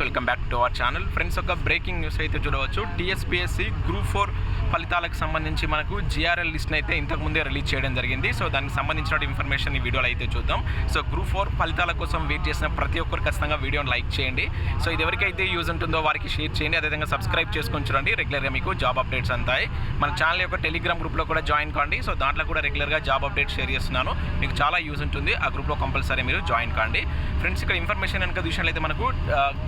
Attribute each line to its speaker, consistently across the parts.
Speaker 1: Friends welcome back to our channel friends ఒక breaking news అయితే చూడవచ్చు. టీఎస్పీఎస్సి గ్రూప్ ఫోర్ ఫలితాలకు సంబంధించి మనకు జిఆర్ఎల్ లిస్ట్ అయితే ఇంతకు ముందే రిలీజ్ చేయడం జరిగింది. సో దానికి సంబంధించిన ఇన్ఫర్మేషన్ ఈ వీడియోలో అయితే చూద్దాం. సో గ్రూప్ ఫోర్ ఫలితాల కోసం వెయిట్ చేసిన ప్రతి ఒక్కరు ఖచ్చితంగా వీడియోని లైక్ చేయండి. సో ఇది ఎవరికైతే యూజ్ ఉంటుందో వారికి షేర్ చేయండి. అదేవిధంగా సబ్స్క్రైబ్ చేసుకొని చూడండి. రెగ్యులర్గా మీకు జాబ్ అప్డేట్స్ అంతాయి మన ఛానల్ యొక్క టెలిగ్రామ్ గ్రూప్లో కూడా జాయిన్ కాండి. సో దాంట్లో కూడా రెగ్యులర్గా జాబ్ అప్డేట్ షేర్ చేస్తున్నాను. మీకు చాలా యూజ్ ఉంటుంది. ఆ గ్రూప్లో కంపల్సరీ మీరు జాయిన్ కాండి. ఫ్రెండ్స్ ఇక్కడ ఇన్ఫర్మేషన్ కనుక చూసినట్లయితే మనకు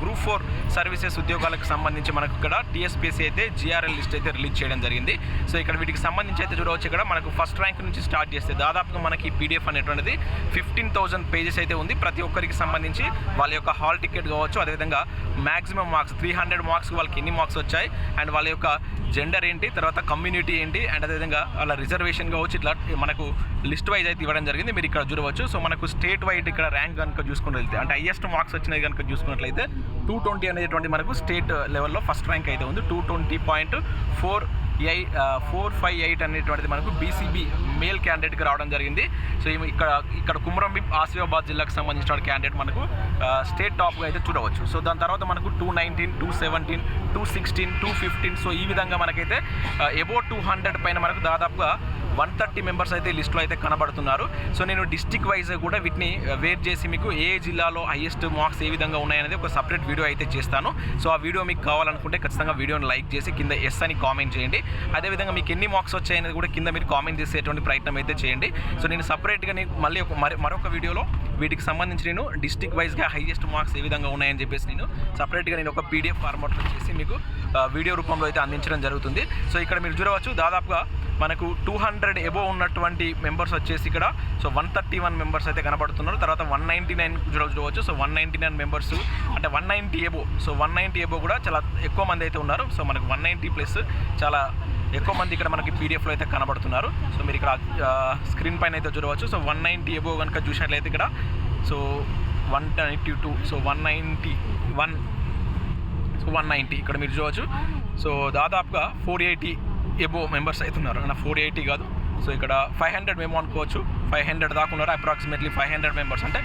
Speaker 1: గ్రూప్ ఫోర్ సర్వీసెస్ ఉద్యోగాలకు సంబంధించి మనకు ఇక్కడ టీఎస్పీసీ అయితే జిఆర్ఎల్ లిస్ట్ అయితే రిలీజ్ చేయడం జరిగింది. సో ఇక్కడ వీటికి సంబంధించి అయితే చూడవచ్చు ఇక్కడ మనకు ఫస్ట్ ర్యాంక్ నుంచి స్టార్ట్ చేస్తే దాదాపుగా మనకి పీడిఎఫ్ అనేటువంటిది ఫిఫ్టీన్ థౌసండ్ పేజెస్ అయితే ఉంది. ప్రతి ఒక్కరికి సంబంధించి వాళ్ళ యొక్క హాల్ టికెట్ కావచ్చు అదేవిధంగా maximum marks three hundred marks వాళ్ళకి ఎన్ని మార్క్స్ వచ్చాయి అండ్ వాళ్ళ యొక్క జెండర్ ఏంటి తర్వాత కమ్యూనిటీ ఏంటి అండ్ అదేవిధంగా అలా రిజర్వేషన్ కావచ్చు ఇట్లా మనకు లిస్ట్ వైజ్ అయితే ఇవ్వడం జరిగింది మీరు ఇక్కడ చూడవచ్చు. సో మనకు స్టేట్ వైడ్ ఇక్కడ ర్యాంక్ కనుక చూసుకున్నట్లయితే అంటే హైయెస్ట్ మార్క్స్ వచ్చినది కనుక చూసుకున్నట్లయితే టూ ట్వంటీ అనేటువంటి మనకు స్టేట్ లెవెల్లో ఫస్ట్ ర్యాంక్ అయితే ఉంది. Two twenty point four eight four five eight అనేటువంటిది మనకు బీసీబీ మేల్ క్యాండిడేట్కి రావడం జరిగింది. సో ఇక్కడ ఇక్కడ కుమరంబి ఆసిఫాబాద్ జిల్లాకు సంబంధించిన క్యాండిడేట్ మనకు స్టేట్ టాప్గా అయితే చూడవచ్చు. సో దాని తర్వాత మనకు two nineteen two seventeen two sixteen two fifteen. So ఈ విధంగా మనకైతే ఎబో టూ హండ్రెడ్ పైన మనకు దాదాపుగా వన్ థర్టీ మెంబర్స్ అయితే లిస్టులో అయితే కనబడుతున్నారు. సో నేను డిస్టిక్ వైజ్ కూడా వీటిని వేర్ చేసి మీకు ఏ జిల్లాలో హైయెస్ట్ మార్క్స్ ఏ విధంగా ఉన్నాయనేది ఒక సపరేట్ వీడియో అయితే చేస్తాను. సో ఆ వీడియో మీకు కావాలనుకుంటే ఖచ్చితంగా వీడియోని లైక్ చేసి కింద ఎస్ అని కామెంట్ చేయండి. అదేవిధంగా మీకు ఎన్ని మార్క్స్ వచ్చాయనేది కూడా కింద మీరు కామెంట్ చేసేటువంటి ప్రయత్నం అయితే చేయండి. సో నేను సపరేట్గా నేను మళ్ళీ ఒక మరి మరొక వీడియోలో వీటికి సంబంధించి నేను డిస్టిక్ వైజ్గా హైయెస్ట్ మార్క్స్ ఏ విధంగా ఉన్నాయని చెప్పేసి నేను సపరేట్గా నేను ఒక పీడిఎఫ్ ఫార్మాట్లో చేసి మీకు వీడియో రూపంలో అయితే అందించడం జరుగుతుంది. సో ఇక్కడ మీరు చూడవచ్చు దాదాపుగా మనకు టూ హండ్రెడ్ ఎబో ఉన్నటువంటి మెంబర్స్ వచ్చేసి ఇక్కడ. So one thirty one members అయితే కనబడుతున్నారు. తర్వాత వన్ నైంటీ నైన్ చూడవచ్చు. So one ninety nine members అంటే one ninety above so one ninety above కూడా చాలా ఎక్కువ మంది అయితే ఉన్నారు. సో మనకు వన్ నైంటీ ప్లస్ చాలా ఎక్కువ మంది ఇక్కడ మనకి పీడిఎఫ్లో అయితే కనబడుతున్నారు. సో మీరు ఇక్కడ స్క్రీన్ పైన అయితే చూడవచ్చు. సో వన్ నైంటీ ఎబో కనుక చూసినట్లయితే ఇక్కడ so one ninety two so one ninety one so one ninety ఇక్కడ మీరు చూడవచ్చు. సో దాదాపుగా ఫోర్ ఎయిటీ ఎబో మెంబర్స్ అవుతున్నారు నా ఫోర్ ఎయిటీ కాదు. సో ఇక్కడ ఫైవ్ హండ్రెడ్ మేము అనుకోవచ్చు. ఫైవ్ హండ్రెడ్ దాకా ఉన్నారు. అప్రాక్సిమేట్లీ ఫైవ్ హండ్రెడ్ మెంబర్స్ అంటే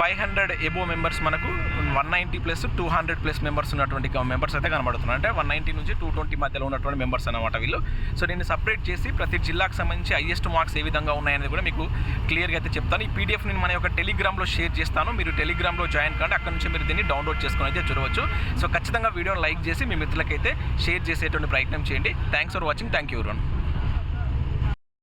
Speaker 1: ఫైవ్ హండ్రెడ్ ఎబో మెంబర్స్ మనకు one ninety plus two hundred plus members ఉన్నటువంటి మెంబర్స్ అయితే కనబడుతున్నారు. అంటే వన్ నైంటీ నుంచి టూ ట్వంటీ మధ్యలో ఉన్నటువంటి మెంబర్స్ అనమాట వీళ్ళు. సో నేను సపరేట్ చేసి ప్రతి జిల్లాకు సంబంధించి హైయెస్ట్ మార్క్స్ ఏ విధంగా ఉన్నాయనేది కూడా మీకు క్లియర్గా అయితే చెప్తాను. ఈ పీడిఎఫ్ నేను మన యొక్క టెలిగ్రామ్లో షేర్ చేస్తాను. మీరు టెలిగ్రామ్లో జాయిన్ కండి. అక్కడ నుంచి మీరు దీన్ని డౌన్లోడ్ చేసుకొని అయితే చూడవచ్చు. సో ఖచ్చితంగా వీడియోని లైక్ చేసి మీ మిత్రులకైతే షేర్ చేసేటువంటి ప్రయత్నం చేయండి. Thanks for watching. Thank you one